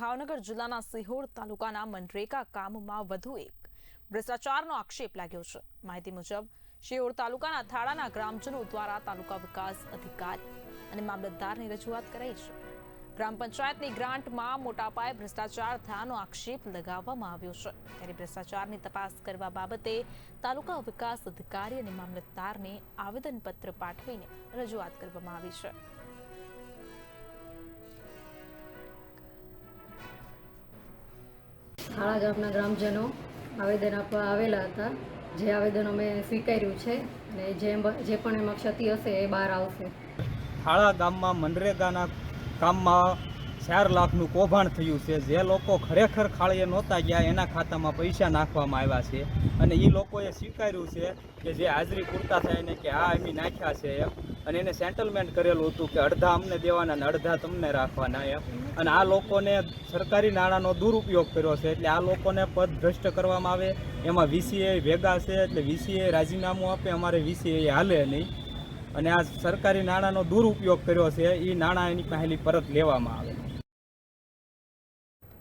ભાવનગર જિલ્લાના સિહોર તાલુકાના મનરેગા કામમાં વધુ એક ભ્રષ્ટાચારનો આક્ષેપ લાગ્યો છે. માહિતી મુજબ શિહોર તાલુકાના થાળાના ગ્રામજનો દ્વારા તાલુકા વિકાસ અધિકારી અને મામલતદારની રજૂઆત કરાઈ છે. ગ્રામ પંચાયતની ગ્રાન્ટમાં મોટા પાયે ભ્રષ્ટાચાર થયાનો આક્ષેપ લગાવવામાં આવ્યો છે. ત્યારે ભ્રષ્ટાચારની તપાસ કરવા બાબતે તાલુકા વિકાસ અધિકારી અને મામલતદારને આવેદનપત્ર પાઠવીને રજૂઆત કરવામાં આવી છે. થાળા ગામના ગ્રામજનો આવેદન આપવા આવેલા હતા. જે આવેદન અમે સ્વીકાર્યું છે અને જે જે પણ એમાં ક્ષતિ હશે એ બહાર આવશે. થાળા ગામમાં મનરેગાના કામમાં ચાર લાખનું કૌભાંડ થયું છે. જે લોકો ખરેખર ખાળીએ નહોતા ગયા, એના ખાતામાં પૈસા નાખવામાં આવ્યા છે. અને એ લોકોએ સ્વીકાર્યું છે કે જે હાજરી પૂરતા થાય ને કે આ અમે નાખ્યા છે. એમ અને એને સેટલમેન્ટ કરેલું હતું કે અડધા અમને દેવાના અને અડધા તમને રાખવાના એમ. અને આ લોકોને સરકારી નાણાંનો દુરુપયોગ કર્યો છે એટલે આ લોકોને પદ ભ્રષ્ટ કરવામાં આવે. એમાં વીસીએ ભેગા છે એટલે વીસીએ રાજીનામું આપે, અમારે વીસીએ હાલે નહીં. અને આ સરકારી નાણાંનો દુરુપયોગ કર્યો છે એ નાણાં એની પહેલી પરત લેવામાં આવે.